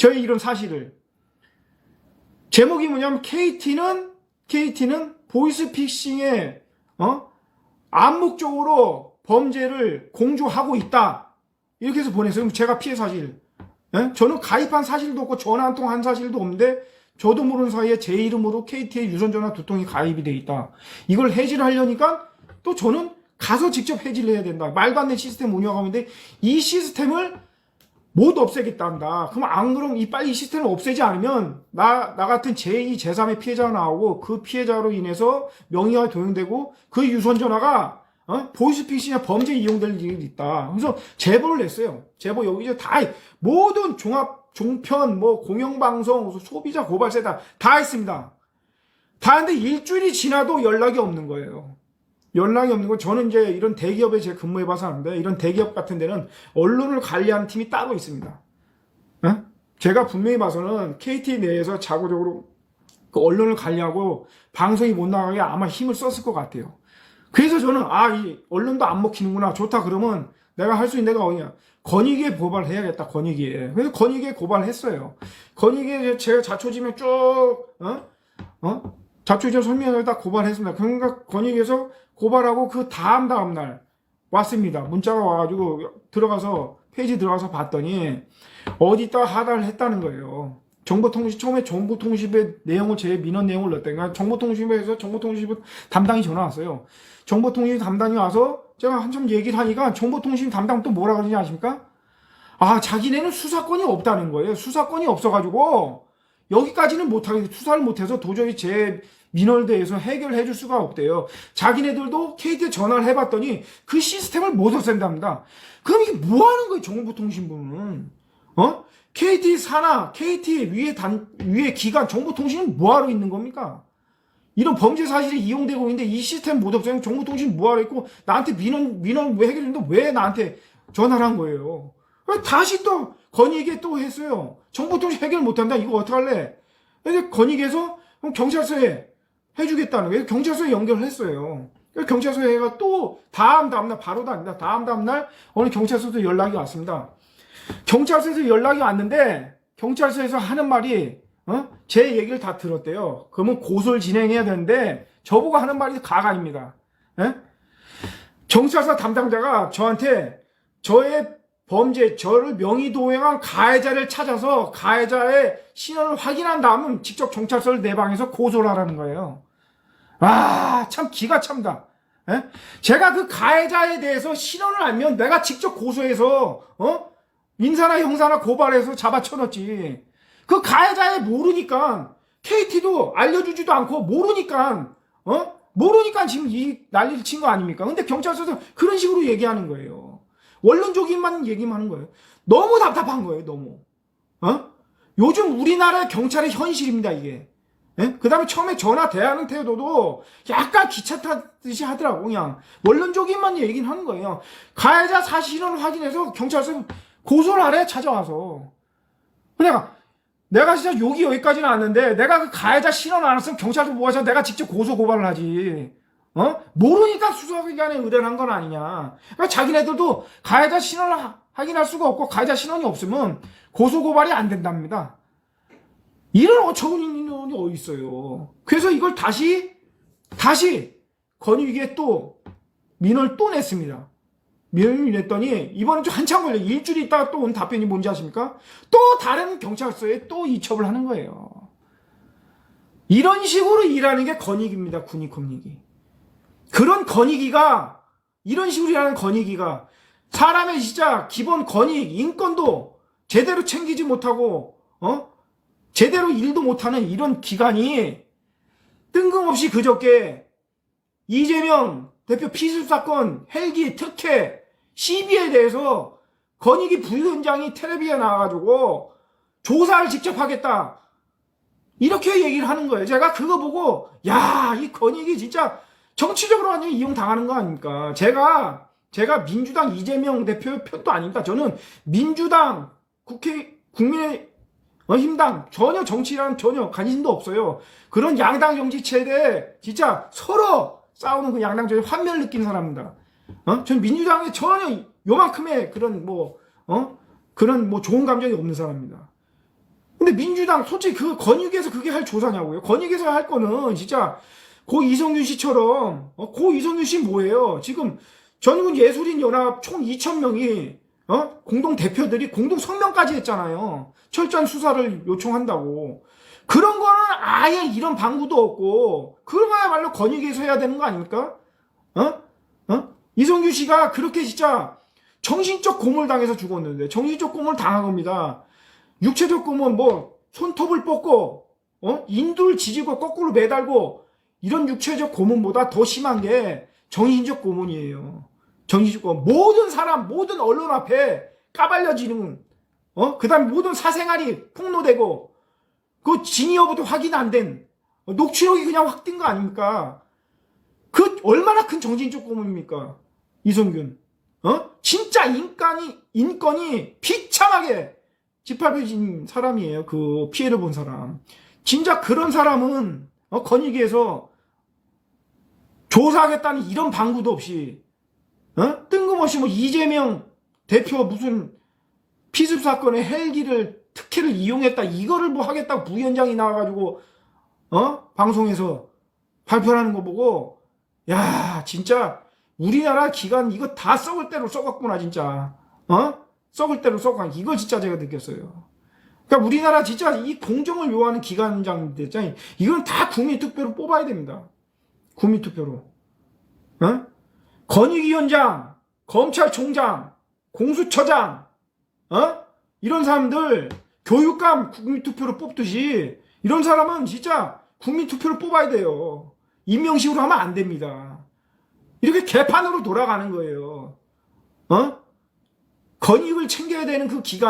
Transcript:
저의 이런 사실을. 제목이 뭐냐면 KT는 KT는 보이스피싱에 어? 암묵적으로 범죄를 공조하고 있다. 이렇게 해서 보냈어요. 제가 피해 사실. 예? 저는 가입한 사실도 없고 전화 한 통 한 사실도 없는데 저도 모르는 사이에 제 이름으로 KT의 유선전화 두 통이 가입이 돼 있다. 이걸 해지를 하려니까 또 저는 가서 직접 해지를 해야 된다. 말도 안 되는 시스템 운영하는데 이 시스템을 못 없애겠다 한다. 그럼 안 그럼 이 빨리 이 시스템을 없애지 않으면 나, 나 같은 제2, 제3의 피해자가 나오고 그 피해자로 인해서 명의가 도용되고 그 유선전화가 어? 보이스피싱이나 범죄에 이용될 일이 있다. 그래서 제보를 냈어요. 제보 여기 이제 다 모든 종합 종편 뭐 공영방송 소비자 고발세다 다 했습니다. 다 했는데 일주일이 지나도 연락이 없는 거예요. 연락이 없는 거 저는 이제 이런 대기업에 제가 근무해봐서 아는데 이런 대기업 같은 데는 언론을 관리하는 팀이 따로 있습니다. 어? 제가 분명히 봐서는 KT 내에서 자구적으로 그 언론을 관리하고 방송이 못 나가게 아마 힘을 썼을 것 같아요. 그래서 저는 아 이 언론도 안 먹히는구나 좋다 그러면 내가 할 수 있는 데가 어디냐 건의기에 고발을 해야겠다 건의기에 그래서 건의기에 고발을 했어요 건의기에 제가 자초지명 쭉 어? 어? 자초지명 설명을 다 고발했습니다 그러니까 건의기에서 고발하고 그 다음 다음 날 왔습니다 문자가 와가지고 들어가서 페이지 들어가서 봤더니 어디다 하달을 했다는 거예요 정보통신 처음에 정보통신의 내용을 제 민원 내용을 넣었다니까 정보통신부에서 정보통신부 담당이 전화 왔어요. 정보통신 담당이 와서 제가 한참 얘기를 하니까 정보통신 담당 또 뭐라 그러지 아십니까? 아 자기네는 수사권이 없다는 거예요. 수사권이 없어가지고 여기까지는 못하게 수사를 못해서 도저히 제 민원에 대해서 해결해 줄 수가 없대요. 자기네들도 KT에 전화를 해봤더니 그 시스템을 못 없앤답니다. 그럼 이게 뭐 하는 거예요, 정보통신부는? 어? KT 산하, KT 위에 단, 위에 기관, 정보통신은 뭐하러 있는 겁니까? 이런 범죄 사실이 이용되고 있는데 이 시스템 못 없애면 정보통신 뭐하러 있고 나한테 민원, 민원 왜 해결했는데 왜 나한테 전화를 한 거예요? 왜 다시 또 건의에게 또 했어요. 정보통신 해결 못한다. 이거 어떡할래? 건의에서 그럼 경찰서에 해주겠다는 거예요. 경찰서에 연결을 했어요. 경찰서에 해가 또 다음 다음날 바로 다니다 다음 다음날 어느 경찰서에서 연락이 왔습니다. 경찰서에서 연락이 왔는데 경찰서에서 하는 말이 어? 제 얘기를 다 들었대요. 그러면 고소를 진행해야 되는데 저보고 하는 말이 가관입니다. 예? 경찰서 담당자가 저한테 저의 범죄, 저를 명의도용한 가해자를 찾아서 가해자의 신원을 확인한 다음은 직접 경찰서를 내방해서 고소를 하라는 거예요. 아, 참 기가 참다. 예? 제가 그 가해자에 대해서 신원을 알면 내가 직접 고소해서 어? 민사나 형사나 고발해서 잡아쳐놓지. 그 가해자에 모르니까 KT도 알려주지도 않고 모르니까 어 모르니까 지금 이 난리를 친 거 아닙니까? 근데 경찰서에서 그런 식으로 얘기하는 거예요. 원론적인만 얘기만 하는 거예요. 너무 답답한 거예요. 너무. 어? 요즘 우리나라 경찰의 현실입니다. 이게. 예? 그 다음에 처음에 전화 대하는 태도도 약간 기차 타듯이 하더라고, 그냥. 원론적인만 얘기는 하는 거예요. 가해자 사실은 확인해서 경찰서 고소를 하래, 찾아와서. 그러니까, 내가 진짜 욕이 여기까지는 왔는데, 내가 그 가해자 신원 안 했으면 경찰서 모아서 내가 직접 고소 고발을 하지. 어? 모르니까 수사기관에 의뢰를 한 건 아니냐. 그러니까 자기네들도 가해자 신원을 하- 확인할 수가 없고, 가해자 신원이 없으면 고소 고발이 안 된답니다. 이런 어처구니 있는 어디 있어요. 그래서 이걸 다시 다시 건의위에 또 민원을 또 냈습니다. 민원을 냈더니 이번엔 좀 한참 걸려. 일주일 있다가 또 온 답변이 뭔지 아십니까? 또 다른 경찰서에 또 이첩을 하는 거예요. 이런 식으로 일하는 게 건의기입니다. 군의권익이. 그런 건의기가 이런 식으로 일하는 건의기가 사람의 진짜 기본 건익, 인권도 제대로 챙기지 못하고 어? 제대로 일도 못하는 이런 기관이 뜬금없이 그저께 이재명 대표 피습 사건 헬기 특혜 시비에 대해서 건익이 부위원장이 텔레비에 나와가지고 조사를 직접 하겠다 이렇게 얘기를 하는 거예요. 제가 그거 보고 야 이 건익이 진짜 정치적으로 완전히 이용 당하는 거 아닙니까? 제가 제가 민주당 이재명 대표 편도 아닙니다. 저는 민주당 국회 국민의 어, 힘당 전혀 정치랑 전혀 관심도 없어요. 그런 양당 정치 체대 진짜 서로 싸우는 그 양당 정치 환멸 느끼는 사람입니다. 어? 전 민주당에 전혀 요만큼의 그런 뭐 어? 그런 뭐 좋은 감정이 없는 사람입니다. 근데 민주당 솔직히 그 권익위에서 그게 할 조사냐고요? 권익위에서 할 거는 진짜 고 이성균 씨처럼 어, 고 이성균 씨 뭐예요? 지금 전국 예술인 연합 총 2천 명이 어? 공동 대표들이 공동 성명까지 했잖아요. 철저한 수사를 요청한다고. 그런 거는 아예 이런 방구도 없고 그런 거야말로 권익위에서 해야 되는 거 아닙니까? 어? 어? 이성균 씨가 그렇게 진짜 정신적 고물 당해서 죽었는데 정신적 고물 당한 겁니다. 육체적 고문 뭐 손톱을 뽑고 어? 인두를 지지고 거꾸로 매달고 이런 육체적 고문보다 더 심한 게 정신적 고문이에요. 정신적 고문. 모든 사람 모든 언론 앞에 까발려지는 어? 그 다음 모든 사생활이 폭로되고 그 진위 여부도 확인 안 된 녹취록이 그냥 확 뜬 거 아닙니까? 그 얼마나 큰 정신적 고문입니까? 이성균. 어? 진짜 인간이 인권이 비참하게 짓밟혀진 사람이에요. 그 피해를 본 사람. 진짜 그런 사람은 어, 권익위에서 조사하겠다는 이런 방구도 없이 어? 뜬금없이 뭐 이재명 대표 무슨 피습 사건의 헬기를 특혜를 이용했다 이거를 뭐 하겠다고 부위원장이 나와가지고 어 방송에서 발표하는 거 보고 야 진짜 우리나라 기관 이거 다 썩을 대로 썩었구나 진짜 어 썩을 대로 썩어 이거 진짜 제가 느꼈어요. 그러니까 우리나라 진짜 이 공정을 요하는 기관장들 있잖아요. 이건 다 국민투표로 뽑아야 됩니다. 국민투표로. 어? 권익위원장, 검찰총장, 공수처장, 어? 이런 사람들 교육감 국민투표로 뽑듯이 이런 사람은 진짜 국민투표로 뽑아야 돼요. 임명식으로 하면 안 됩니다. 이렇게 개판으로 돌아가는 거예요. 어? 권익을 챙겨야 되는 그 기간